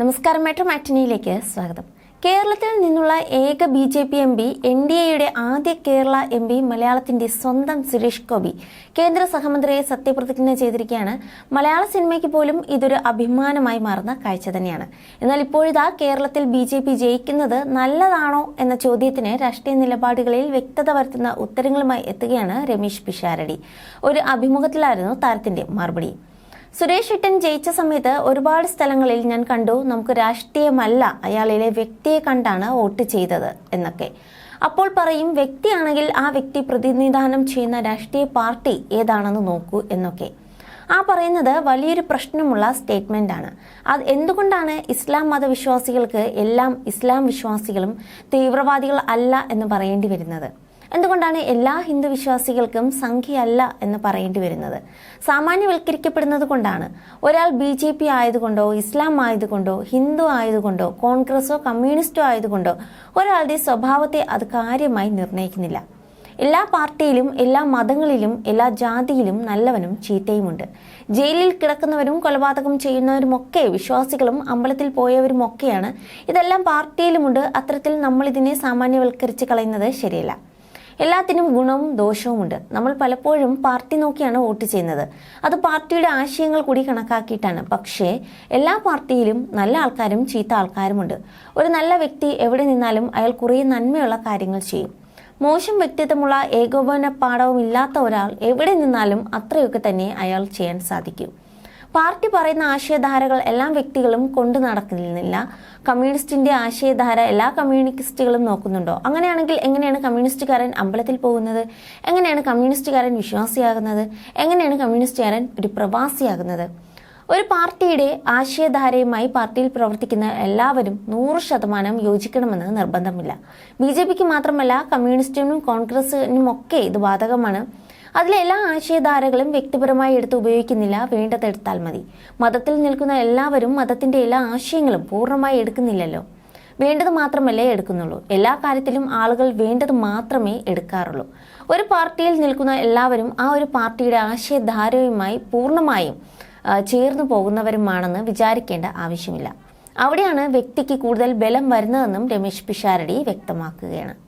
നമസ്കാരം മെട്രോ മാറ്റിനിയിലേക്ക് സ്വാഗതം. കേരളത്തിൽ നിന്നുള്ള ഏക B J P M P N D എയുടെ ആദ്യ കേരള എം പി മലയാളത്തിന്റെ സ്വന്തം സുരേഷ് ഗോപി കേന്ദ്ര സഹമന്ത്രിയെ സത്യപ്രതിജ്ഞ ചെയ്തിരിക്കുകയാണ്. മലയാള സിനിമയ്ക്ക് പോലും ഇതൊരു അഭിമാനമായി മാറുന്ന കാഴ്ച തന്നെയാണ്. എന്നാൽ ഇപ്പോഴിതാ കേരളത്തിൽ ബി ജെ പി ജയിക്കുന്നത് നല്ലതാണോ എന്ന ചോദ്യത്തിന് രാഷ്ട്രീയ നിലപാടുകളിൽ വ്യക്തത വരുത്തുന്ന ഉത്തരങ്ങളുമായി എത്തുകയാണ് രമേശ് പിഷാരടി. ഒരു അഭിമുഖത്തിലായിരുന്നു താരത്തിന്റെ മറുപടി. സുരേഷ് ഇട്ടൻ ജയിച്ച സമയത്ത് ഒരുപാട് സ്ഥലങ്ങളിൽ ഞാൻ കണ്ടു. നമുക്ക് രാഷ്ട്രീയമല്ല അയാളിലെ വ്യക്തിയെ കണ്ടാണ് വോട്ട് ചെയ്തത് എന്നൊക്കെ. അപ്പോൾ പറയും വ്യക്തിയാണെങ്കിൽ ആ വ്യക്തി പ്രതിനിധാനം ചെയ്യുന്ന രാഷ്ട്രീയ പാർട്ടി ഏതാണെന്ന് നോക്കൂ എന്നൊക്കെ. ആ പറയുന്നത് വലിയൊരു പ്രശ്നമുള്ള സ്റ്റേറ്റ്മെന്റ് ആണ്. അത് എന്തുകൊണ്ടാണ് ഇസ്ലാം മതവിശ്വാസികൾക്ക് എല്ലാം ഇസ്ലാം വിശ്വാസികളും തീവ്രവാദികൾ അല്ല എന്ന് പറയേണ്ടി വരുന്നത്? എന്തുകൊണ്ടാണ് എല്ലാ ഹിന്ദു വിശ്വാസികൾക്കും സംഖ്യയല്ല എന്ന് പറയേണ്ടി വരുന്നത്? സാമാന്യവൽക്കരിക്കപ്പെടുന്നത് കൊണ്ടാണ്. ഒരാൾ ബി ജെ പി ആയതുകൊണ്ടോ ഇസ്ലാം ആയതുകൊണ്ടോ ഹിന്ദു ആയതുകൊണ്ടോ കോൺഗ്രസോ കമ്മ്യൂണിസ്റ്റോ ആയതുകൊണ്ടോ ഒരാളുടെ സ്വഭാവത്തെ അത് കാര്യമായി നിർണയിക്കുന്നില്ല. എല്ലാ പാർട്ടിയിലും എല്ലാ മതങ്ങളിലും എല്ലാ ജാതിയിലും നല്ലവനും ചീത്തയുമുണ്ട്. ജയിലിൽ കിടക്കുന്നവരും കൊലപാതകം ചെയ്യുന്നവരുമൊക്കെ വിശ്വാസികളും അമ്പലത്തിൽ പോയവരുമൊക്കെയാണ്. ഇതെല്ലാം പാർട്ടിയിലുമുണ്ട്. അത്തരത്തിൽ നമ്മൾ ഇതിനെ സാമാന്യവൽക്കരിച്ച് കളയുന്നത് ശരിയല്ല. എല്ലാത്തിനും ഗുണവും ദോഷവുമുണ്ട്. നമ്മൾ പലപ്പോഴും പാർട്ടി നോക്കിയാണ് വോട്ട് ചെയ്യുന്നത്. അത് പാർട്ടിയുടെ ആശയങ്ങൾ കൂടി കണക്കാക്കിയിട്ടാണ്. പക്ഷേ എല്ലാ പാർട്ടിയിലും നല്ല ആൾക്കാരും ചീത്ത ആൾക്കാരുമുണ്ട്. ഒരു നല്ല വ്യക്തി എവിടെ നിന്നാലും അയാൾ കുറേ നന്മയുള്ള കാര്യങ്ങൾ ചെയ്യും. മോശം വ്യക്തിത്വമുള്ള ഏകോപന പാഠവും ഇല്ലാത്ത ഒരാൾ എവിടെ നിന്നാലും അത്രയൊക്കെ തന്നെ അയാൾ ചെയ്യാൻ സാധിക്കും. പാർട്ടി പറയുന്ന ആശയധാരകൾ എല്ലാ വ്യക്തികളും കൊണ്ടു നടക്കുന്നില്ല. കമ്മ്യൂണിസ്റ്റിന്റെ ആശയധാര എല്ലാ കമ്മ്യൂണിസ്റ്റുകളും നോക്കുന്നുണ്ടോ? അങ്ങനെയാണെങ്കിൽ എങ്ങനെയാണ് കമ്മ്യൂണിസ്റ്റുകാരൻ അമ്പലത്തിൽ പോകുന്നത്? എങ്ങനെയാണ് കമ്മ്യൂണിസ്റ്റുകാരൻ വിശ്വാസിയാകുന്നത്? എങ്ങനെയാണ് കമ്മ്യൂണിസ്റ്റുകാരൻ ഒരു പ്രവാസിയാകുന്നത്? ഒരു പാർട്ടിയുടെ ആശയധാരയുമായി പാർട്ടിയിൽ പ്രവർത്തിക്കുന്ന എല്ലാവരും നൂറ് ശതമാനം യോജിക്കണമെന്ന് നിർബന്ധമില്ല. ബി ജെ പിക്ക് മാത്രമല്ല കമ്മ്യൂണിസ്റ്റിനും കോൺഗ്രസിനും ഒക്കെ ഇത് ബാധകമാണ്. അതിലെ എല്ലാ ആശയധാരകളും വ്യക്തിപരമായി എടുത്ത് ഉപയോഗിക്കുന്നില്ല വേണ്ടതെടുത്താൽ മതി. മതത്തിൽ നിൽക്കുന്ന എല്ലാവരും മതത്തിന്റെ എല്ലാ ആശയങ്ങളും പൂർണമായി എടുക്കുന്നില്ലല്ലോ. വേണ്ടത് മാത്രമല്ലേ എടുക്കുന്നുള്ളൂ. എല്ലാ കാര്യത്തിലും ആളുകൾ വേണ്ടത് മാത്രമേ എടുക്കാറുള്ളൂ. ഒരു പാർട്ടിയിൽ നിൽക്കുന്ന എല്ലാവരും ആ ഒരു പാർട്ടിയുടെ ആശയധാരയുമായി പൂർണമായും ചേർന്നു പോകുന്നവരുമാണെന്ന് വിചാരിക്കേണ്ട ആവശ്യമില്ല. അവിടെയാണ് വ്യക്തിക്ക് കൂടുതൽ ബലം വരുന്നതെന്നും രമേശ് പിഷാരടി വ്യക്തമാക്കുകയാണ്.